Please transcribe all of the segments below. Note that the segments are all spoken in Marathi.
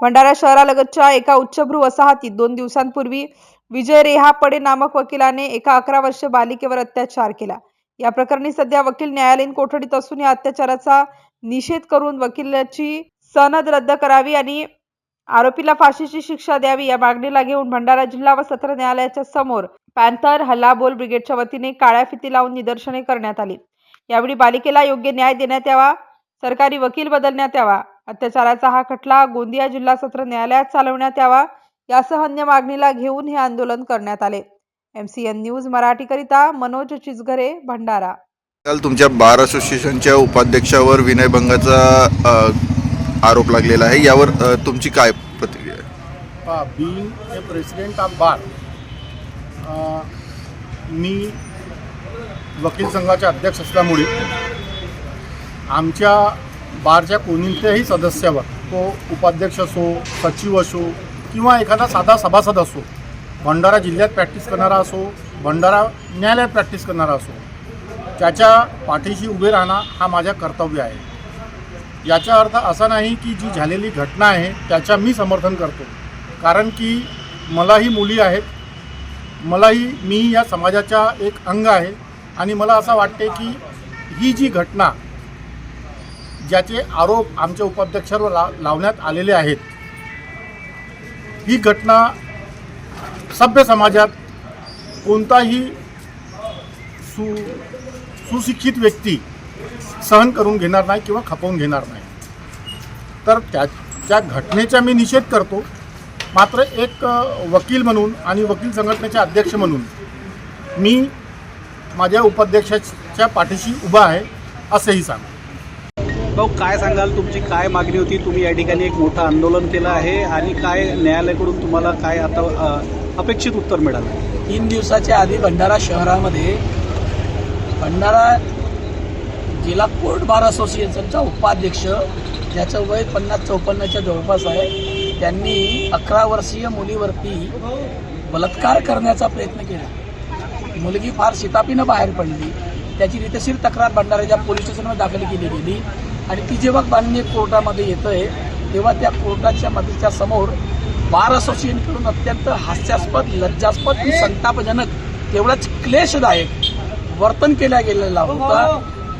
भंडारा शहरालगतच्या एका उच्चभ्रू वसाहतीत दोन दिवसांपूर्वी विजय रेहापडे नामक वकिलाने एका अकरा वर्ष बालिकेवर अत्याचार केला. या प्रकरणी सध्या वकील न्यायालयीन कोठडीत असून या अत्याचाराचा निषेध करून वकिलाची सनद रद्द करावी आणि आरोपीला फाशीची शिक्षा द्यावी या मागणीला घेऊन भंडारा जिल्हा व सत्र न्यायालयाच्या समोर पॅन्थर हल्लाबोल ब्रिगेडच्या वतीने काळ्या फिती लावून निदर्शने करण्यात आली. यावेळी बालिकेला योग्य न्याय देण्यात यावा सरकारी वकील बदलण्यात यावा अत्याचाराचा हा खटला गोंदिया जिल्हा सत्र न्यायालयात चालवण्यात यावा यासह अन्य मागणीला घेऊन हे आंदोलन करण्यात आले. एमसीएन न्यूज मराठीकरिता मनोज चिचघरे भंडारा. काल तुमच्या बार असोसिएशनच्या उपाध्यक्षावर विनयभंगाचा आरोप लागलेला आहे. यावर तुमची काय प्रतिक्रिया आहे? Being a president of bar मी वकील संघाचे अध्यक्ष असल्यामुळे आमच्या बारच्या कोणत्याही सदस्यावर तो उपाध्यक्ष असो सचिव असो किंवा एखादा साधा सभासद असो भंडारा जिल्ह्यात प्रॅक्टिस करणारा असो भंडारा न्यायालयात प्रॅक्टिस करणारा असो त्याच्या पाठीशी उभे राहणं हा माझा कर्तव्य आहे. याचा अर्थ असा नाही की जी झालेली घटना आहे त्याच्या मी समर्थन करतो. कारण की मलाही मुली आहेत मलाही मी या समाजाचा एक अंग आहे आणि मला असं वाटते की ही जी घटना ज्याचे आरोप आमच्या उपाध्यक्षावर ला लावण्यात आलेले आहेत. ही घटना सभ्य समाजात कोणताही सु सुशिक्षित व्यक्ती सहन करून घेणार नाही किंवा खपवून घेणार नाही. तर त्या त्या घटनेचा मी निषेध करतो. मात्र एक वकील म्हणून आणि वकील संघटनेचे अध्यक्ष म्हणून मी माझ्या उपाध्यक्षाच्या पाठीशी उभा आहे असंही सांग भाऊ काय सांगाल? तुमची काय मागणी होती? तुम्ही या ठिकाणी एक मोठं आंदोलन केलं आहे आणि काय न्यायालयाकडून तुम्हाला काय आता अपेक्षित उत्तर मिळालं? तीन दिवसाच्या आधी भंडारा शहरामध्ये भंडारा जिल्हा कोर्ट बार असोसिएशनचा उपाध्यक्ष ज्याचं वय पन्नास चौपन्नच्या जवळपास आहे त्यांनी अकरा वर्षीय मुलीवरती बलात्कार करण्याचा प्रयत्न केला. मुलगी फार शितापीनं बाहेर पडली. त्याची रितशीर तक्रार भंडाराच्या पोलीस स्टेशनवर दाखल केली गेली. आणि ती जेव्हा माननीय कोर्टामध्ये येतंय तेव्हा त्या कोर्टाच्या मध्येच्या समोर बार असोसिएशनकडून अत्यंत हास्यास्पद लज्जास्पद आणि संतापजनक तेवढाच क्लेशदायक वर्तन केला गेलेला होता.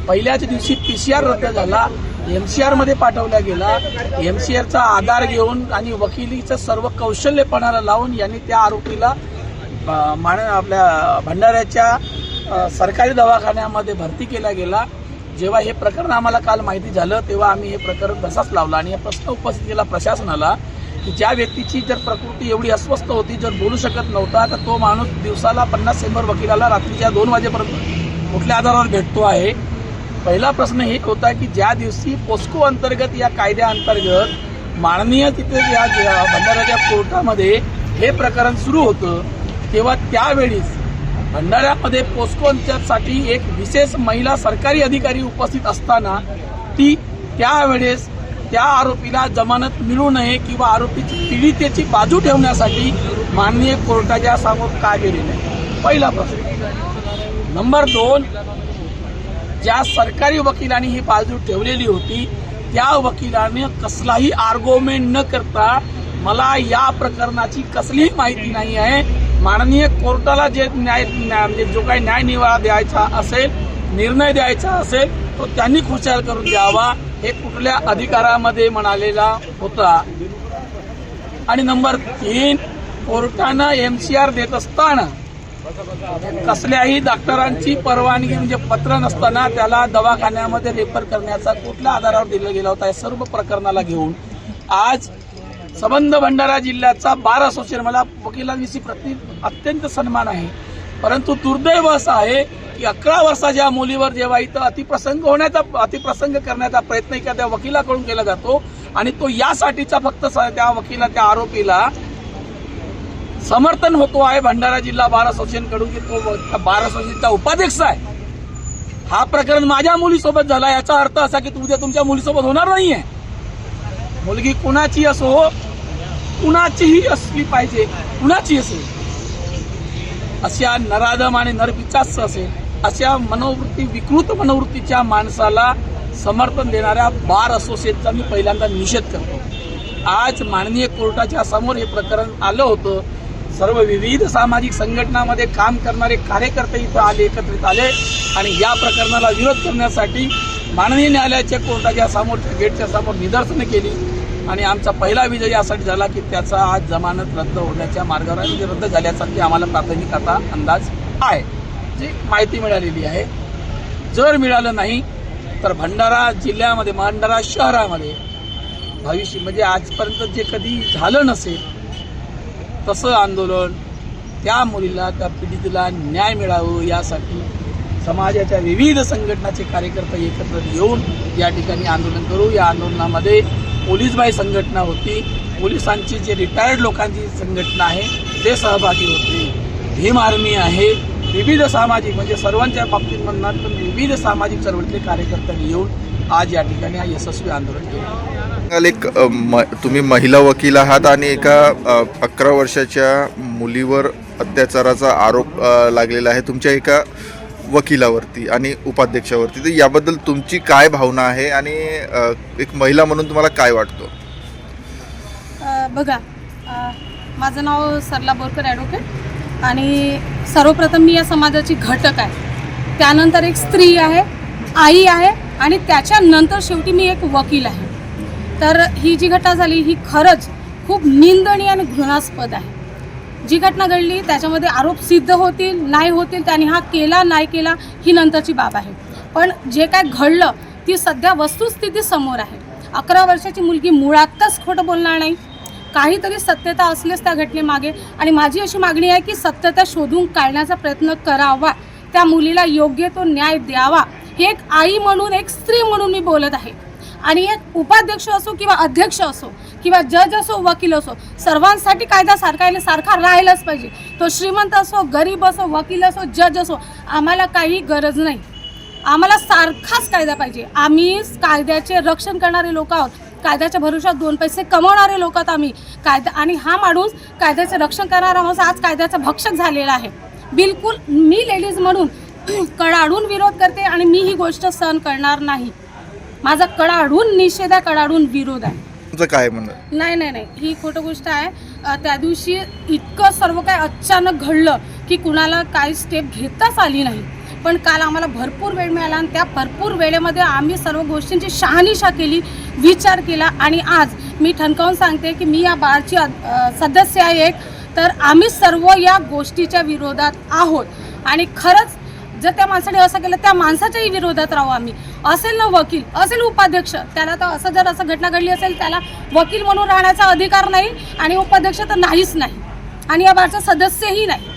पहिल्याच दिवशी पी सी आर रद्द झाला एम सी आरमध्ये पाठवला गेला. एम सी आरचा आधार घेऊन आणि वकिलीचं सर्व कौशल्यपणाला लावून यांनी त्या आरोपीला मान आपल्या भंडाऱ्याच्या सरकारी दवाखान्यामध्ये भरती केला गेला. जेव्हा हे प्रकरण आम्हाला काल माहिती झालं तेव्हा आम्ही हे प्रकरण तसाच लावला. आणि हा प्रश्न उपस्थित केला प्रशासनाला की ज्या व्यक्तीची जर प्रकृती एवढी अस्वस्थ होती जर बोलू शकत नव्हता तर तो माणूस दिवसाला पन्नास शंभर वकिलाला रात्रीच्या दोन वाजेपर्यंत कुठल्या आधारावर भेटतो आहे? पहिला प्रश्न हे होता की ज्या दिवशी पोस्को अंतर्गत या कायद्याअंतर्गत माननीय तिथे या ज्या कोर्टामध्ये हे प्रकरण सुरू होतं तेव्हा त्यावेळीच भंडाऱ्यामध्ये पोस्कोसाठी एक विशेष महिला सरकारी अधिकारी उपस्थित असताना ती त्यावेळेस त्या आरोपीला जमानत मिळू नये किंवा आरोपीची पीडितेची बाजू ठेवण्यासाठी माननीय कोर्टाच्या समोर का गेले नाही? पहिला प्रश्न. नंबर दोन ज्या सरकारी वकिलांनी ही बाजू ठेवलेली होती त्या वकिलाने कसलाही आर्ग्युमेंट न करता मला या प्रकरणाची कसलीही माहिती नाही आहे. माननीय कोर्टाला जे न्याय न्याय- म्हणजे जो काही न्यायनिवाळा द्यायचा असेल निर्णय द्यायचा असेल तो त्यांनी खुशाल करून द्यावा हे कुठल्या अधिकारामध्ये म्हणालेला होता. आणि नंबर तीन कोर्टानं एम सी आर देत असताना कसल्याही डॉक्टरांची परवानगी म्हणजे पत्र नसताना त्याला दवाखान्यामध्ये रेफर करण्याचा कुठल्या आधारावर दिला गेला होता या सर्व प्रकरणाला घेऊन आज संबंध भंडारा जिल्ह्याचा बार असोसिएशन मला वकिलांविषयी प्रति अत्यंत सन्मान आहे. परंतु दुर्दैव असं आहे की अकरा वर्षाच्या मुलीवर जेव्हा इथं अतिप्रसंग होण्याचा अतिप्रसंग करण्याचा प्रयत्न एखाद्या वकिलाकडून केला जातो आणि तो यासाठीचा फक्त स- त्या वकिला त्या आरोपीला समर्थन होतो आहे भंडारा जिल्हा बार असोसिएशनकडून की तो बार असोसिएशनचा उपाध्यक्ष आहे. हा प्रकरण माझ्या मुलीसोबत झाला याचा अर्थ असा की उद्या तुमच्या मुलीसोबत होणार नाहीये. मुलगी कुणाची असो कुणाचीही असली पाहिजे? कुणाची असेल? अशा नराधम आणि नरपिचास असेल अशा मनोवृत्ती विकृत मनोवृत्तीच्या माणसाला समर्थन देणाऱ्या बार असोसिएटचा मी पहिल्यांदा निषेध करतो. आज माननीय कोर्टाच्या समोर हे प्रकरण आलं होतं. सर्व विविध सामाजिक संघटनामध्ये काम करणारे कार्यकर्ते इथं आले एकत्रित आले आणि या प्रकरणाला विरोध करण्यासाठी माननीय न्यायालयाच्या कोर्टाच्या समोर गेटच्या समोर निदर्शनं केली. आणि आमचा पहिला विजय यासाठी झाला की त्याचा आज जमानत रद्द होण्याच्या मार्गावर आहे म्हणजे रद्द झाल्यासारखी आम्हाला प्राथमिक आता अंदाज आहे. जी माहिती मिळालेली आहे. जर मिळालं नाही तर भंडारा जिल्ह्यामध्ये भंडारा शहरामध्ये भविष्य म्हणजे आजपर्यंत जे कधी झालं नसेल तसं आंदोलन त्या मुलीला त्या पीडितीला न्याय मिळावं यासाठी समाजाच्या विविध संघटनाचे कार्यकर्ते एकत्र येऊन या ठिकाणी आंदोलन करू. या आंदोलनामध्ये पोलीसबाई संघटना होती. पोलिसांची जे रिटायर्ड लोकांची संघटना आहे ते सहभागी होते. भीम आर्मी आहे. विविध सामाजिक म्हणजे सर्वांच्या बाबतीत म्हणणार पण विविध सामाजिक चळवळीतले कार्यकर्त्यांनी येऊन आज या ठिकाणी हा यशस्वी आंदोलन केलं. एक म तुम्ही महिला वकील आहात आणि एका अकरा वर्षाच्या मुलीवर अत्याचाराचा आरोप लागलेला आहे. तुमच्या एका वकिलावरती आणि उपाध्यक्षावरती. तर याबद्दल तुमची काय भावना आहे आणि एक महिला म्हणून तुम्हाला काय वाटतं? बघा माझं नाव सरला बोरकर ॲडव्होकेट आणि सर्वप्रथम मी या समाजाची घटक आहे. त्यानंतर एक स्त्री आहे आई आहे आणि त्याच्यानंतर शेवटी मी एक वकील आहे. तर ही जी घटना झाली ही खरंच खूप निंदनीय आणि घृणास्पद आहे. जी घटना घडली त्याच्यामध्ये आरोप सिद्ध होतील नाही होतील त्यांनी हा केला नाही केला ही नंतरची बाब आहे. पण जे काय घडलं ती सध्या वस्तुस्थिती समोर आहे. अकरा वर्षाची मुलगी मुळातच खोटं बोलणार नाही. काहीतरी सत्यता असलेच त्या घटनेमागे. आणि माझी अशी मागणी आहे की सत्यता शोधून काढण्याचा प्रयत्न करावा. त्या मुलीला योग्य तो न्याय द्यावा. हे एक आई म्हणून एक स्त्री म्हणून मी बोलत आहे. आणि एक उपाध्यक्ष असो किंवा अध्यक्ष असो किंवा जज असो वकील असो सर्वांसाठी कायदा सारखायला सारखा राहिलाच पाहिजे. तो श्रीमंत असो गरीब असो वकील असो जज असो आम्हाला काही गरज नाही. आम्हाला सारखाच कायदा पाहिजे. आम्ही कायद्याचे रक्षण करणारे लोक आहोत. कायद्याच्या भरोशात दोन पैसे कमवणारे लोक आहोत आम्ही. कायदा आणि हा माणूस कायद्याचे रक्षण करणारा माणूस आज कायद्याचा भक्षक झालेला आहे. बिलकुल मी लेडीज म्हणून कडाडून विरोध करते आणि मी ही गोष्ट सहन करणार नाही. माझा कडाडून निषेध आहे कडाडून विरोध आहे. तुमचं काय म्हणणं? नाही नाही नाही. ही खोटं गोष्ट आहे. अ, त्या दिवशी इतकं सर्व काय अचानक घडलं की कुणाला काही स्टेप घेताच आली नाही. पण काल आम्हाला भरपूर वेळ मिळाला आणि त्या भरपूर वेळेमध्ये आम्ही सर्व गोष्टींची शहानिशा केली विचार केला आणि आज मी ठणकावून सांगते की मी या बारची अ, सदस्य आहे एक. तर आम्ही सर्व या गोष्टीच्या विरोधात आहोत. आणि खरंच जर त्या माणसाने असं केलं त्या माणसाच्याही विरोधात राहू आम्ही. असेल ना वकील असेल उपाध्यक्ष त्याला तर असं जर असं घटना घडली असेल त्याला वकील म्हणून राहण्याचा अधिकार नाही आणि उपाध्यक्ष तर नाहीच नाही. आणि या बारचा सदस्यही नाही.